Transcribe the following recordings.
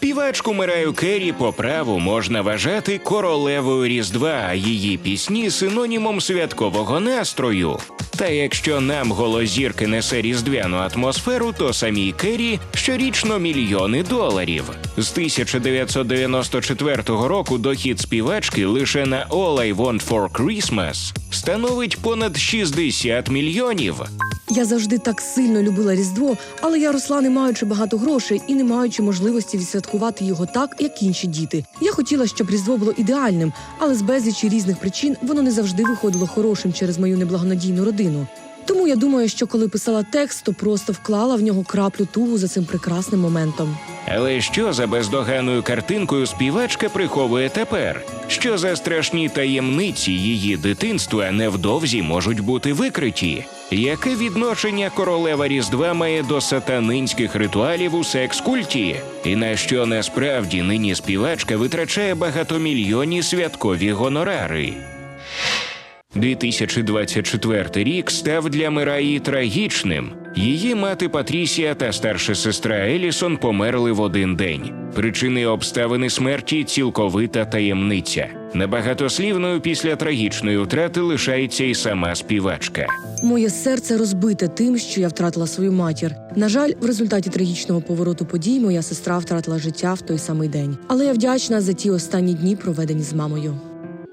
Співачку Мираю Керрі по праву можна вважати королевою Різдва, а її пісні синонімом святкового настрою. Та якщо нам голос зірки несе різдвяну атмосферу, то самій Керрі щорічно мільйони доларів. З 1994 року дохід співачки лише на All I Want for Christmas становить понад 60 мільйонів. Я завжди так сильно любила Різдво, але я росла, не маючи багато грошей і не маючи можливості відсвяткувати його так, як інші діти. Я хотіла, щоб Різдво було ідеальним, але з безлічі різних причин воно не завжди виходило хорошим через мою неблагонадійну родину. Тому я думаю, що коли писала текст, то просто вклала в нього краплю тугу за цим прекрасним моментом. Але що за бездоганною картинкою співачка приховує тепер? Що за страшні таємниці її дитинства невдовзі можуть бути викриті? Яке відношення королева Різдва має до сатанинських ритуалів у секс-культі? І на що насправді нині співачка витрачає багатомільйонні святкові гонорари? 2024 рік став для Мираї трагічним. Її мати Патрісія та старша сестра Елісон померли в один день. Причини обставини смерті цілковита таємниця. Небагатослівною після трагічної втрати лишається і сама співачка. Моє серце розбите тим, що я втратила свою матір. На жаль, в результаті трагічного повороту подій моя сестра втратила життя в той самий день. Але я вдячна за ті останні дні, проведені з мамою.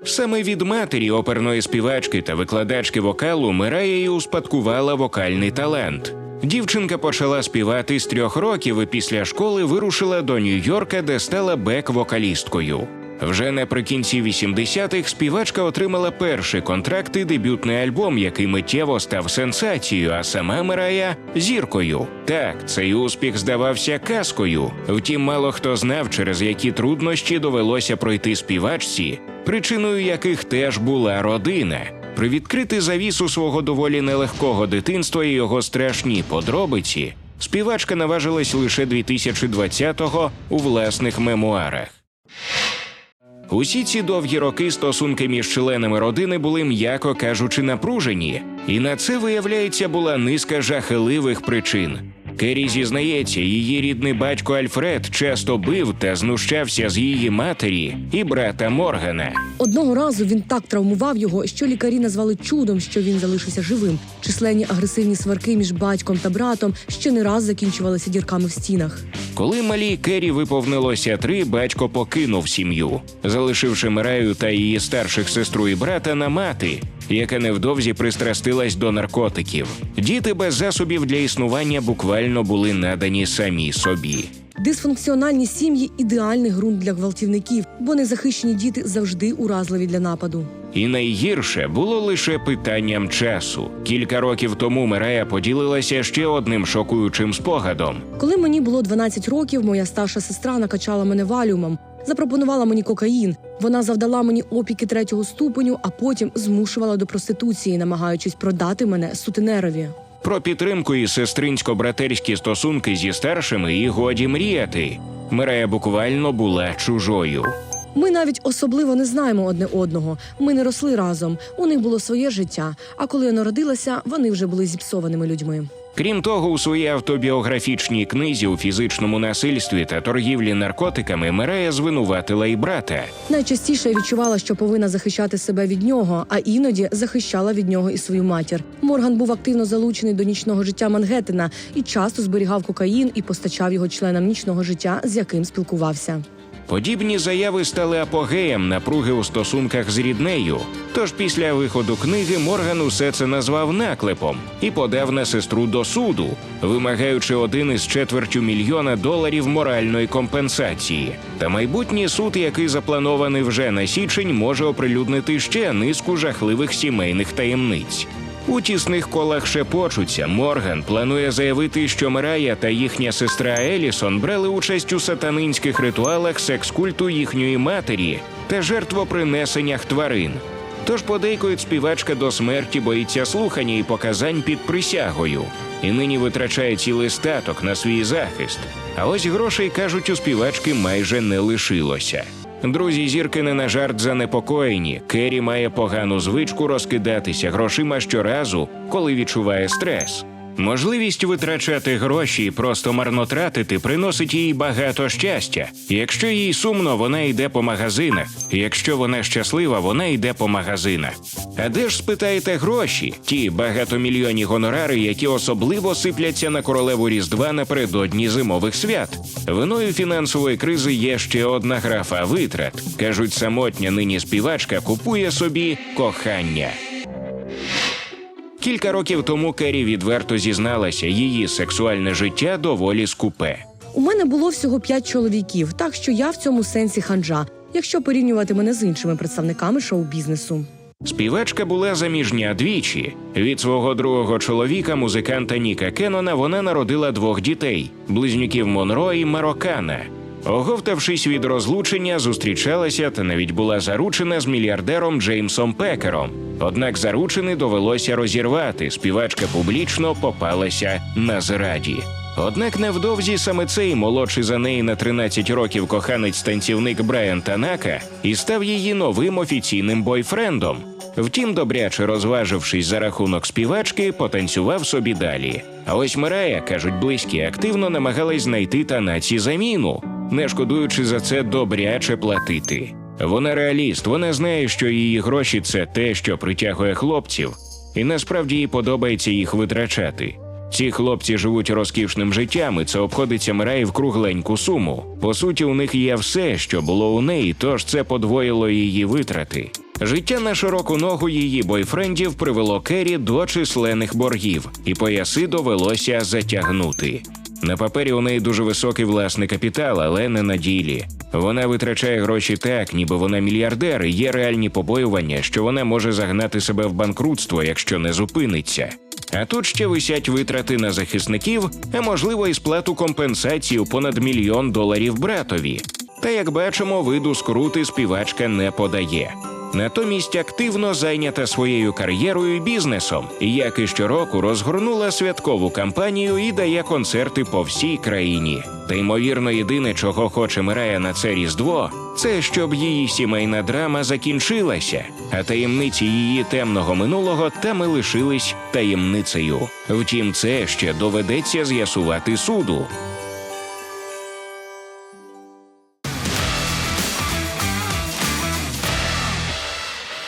Саме від матері оперної співачки та викладачки вокалу Мирая і успадкувала вокальний талант. Дівчинка почала співати з трьох років і після школи вирушила до Нью-Йорка, де стала бек-вокалісткою. Вже наприкінці 80-х співачка отримала перший контракт і дебютний альбом, який миттєво став сенсацією, а сама Мирая зіркою. Так, цей успіх здавався казкою. Втім, мало хто знав, через які труднощі довелося пройти співачці, причиною яких теж була родина. Привідкрити завісу свого доволі нелегкого дитинства і його страшні подробиці. Співачка наважилась лише 2020-го у власних мемуарах. Усі ці довгі роки стосунки між членами родини були, м'яко кажучи, напружені, і на це, виявляється, була низка жахливих причин. Керрі зізнається, її рідний батько Альфред часто бив та знущався з її матері і брата Моргана. Одного разу він так травмував його, що лікарі назвали чудом, що він залишився живим. Численні агресивні сварки між батьком та братом ще не раз закінчувалися дірками в стінах. Коли малій Керрі виповнилося три, батько покинув сім'ю, залишивши Мираю та її старших сестру і брата на мати, яка невдовзі пристрастилась до наркотиків. Діти без засобів для існування буквально були надані самі собі. Дисфункціональні сім'ї ідеальний ґрунт для гвалтівників, бо незахищені діти завжди уразливі для нападу. І найгірше було лише питанням часу. Кілька років тому Мирая поділилася ще одним шокуючим спогадом. Коли мені було 12 років, моя старша сестра накачала мене валюмом, запропонувала мені кокаїн. Вона завдала мені опіки третього ступеню, а потім змушувала до проституції, намагаючись продати мене сутенерові. Про підтримку і сестринсько-братерські стосунки зі старшими і годі мріяти. Мирея буквально була чужою. Ми навіть особливо не знаємо одне одного. Ми не росли разом. У них було своє життя. А коли я народилася, вони вже були зіпсованими людьми. Крім того, у своїй автобіографічній книзі у фізичному насильстві та торгівлі наркотиками Мирая звинуватила і брата. Найчастіше відчувала, що повинна захищати себе від нього, а іноді захищала від нього і свою матір. Морган був активно залучений до нічного життя Мангеттена і часто зберігав кокаїн і постачав його членам нічного життя, з яким спілкувався. Подібні заяви стали апогеєм напруги у стосунках з ріднею. Тож після виходу книги Морган усе це назвав наклепом і подав на сестру до суду, вимагаючи один із четвертю мільйона доларів моральної компенсації. Та майбутній суд, який запланований вже на січень, може оприлюднити ще низку жахливих сімейних таємниць. У тісних колах шепочуться. Морган планує заявити, що Мирая та їхня сестра Елісон брали участь у сатанинських ритуалах секс-культу їхньої матері та жертвопринесеннях тварин. Тож подейкують співачка до смерті боїться слухання і показань під присягою, і нині витрачає цілий статок на свій захист. А ось грошей кажуть, у співачки майже не лишилося. Друзі зірки не на жарт занепокоєні. Керрі має погану звичку розкидатися грошима щоразу, коли відчуває стрес. Можливість витрачати гроші і просто марнотратити приносить їй багато щастя. Якщо їй сумно, вона йде по магазинах. Якщо вона щаслива, вона йде по магазинах. А де ж спитаєте гроші? Ті багатомільйонні гонорари, які особливо сипляться на королеву Різдва напередодні зимових свят. Виною фінансової кризи є ще одна графа витрат. кажуть, самотня нині співачка купує собі кохання. Кілька років тому Керрі відверто зізналася, її сексуальне життя доволі скупе. У мене було всього п'ять чоловіків, так що я в цьому сенсі ханжа, якщо порівнювати мене з іншими представниками шоу-бізнесу. Співачка була заміжня двічі. Від свого другого чоловіка, музиканта Ніка Кеннона, вона народила двох дітей близнюків Монро і Марокана. Оговтавшись від розлучення, зустрічалася та навіть була заручена з мільярдером Джеймсом Пекером. Однак заручини довелося розірвати. Співачка публічно попалася на зраді. Однак невдовзі саме цей молодший за неї на 13 років коханець-танцівник Брайан Танака і став її новим офіційним бойфрендом. Втім, добряче розважившись за рахунок співачки, потанцював собі далі. А ось Мирая, кажуть близькі, активно намагалась знайти танаці заміну, не шкодуючи за це добряче платити. Вона реаліст, вона знає, що її гроші це те, що притягує хлопців, і насправді їй подобається їх витрачати. Ці хлопці живуть розкішним життям, і це обходиться Мираї в кругленьку суму. По суті, у них є все, що було у неї, тож це подвоїло її витрати. Життя на широку ногу її бойфрендів привело Керрі до численних боргів, і пояси довелося затягнути. На папері у неї дуже високий власний капітал, але не на ділі. Вона витрачає гроші так, ніби вона мільярдер, і є реальні побоювання, що вона може загнати себе в банкрутство, якщо не зупиниться. А тут ще висять витрати на захисників, а можливо і сплату компенсації понад мільйон доларів братові. Та як бачимо, виду скрути співачка не подає. Натомість активно зайнята своєю кар'єрою і бізнесом, як і щороку розгорнула святкову кампанію і дає концерти по всій країні. Та ймовірно, єдине, чого хоче Мирая на це різдво, це щоб її сімейна драма закінчилася, а таємниці її темного минулого там і лишились таємницею. Втім, це ще доведеться з'ясувати суду.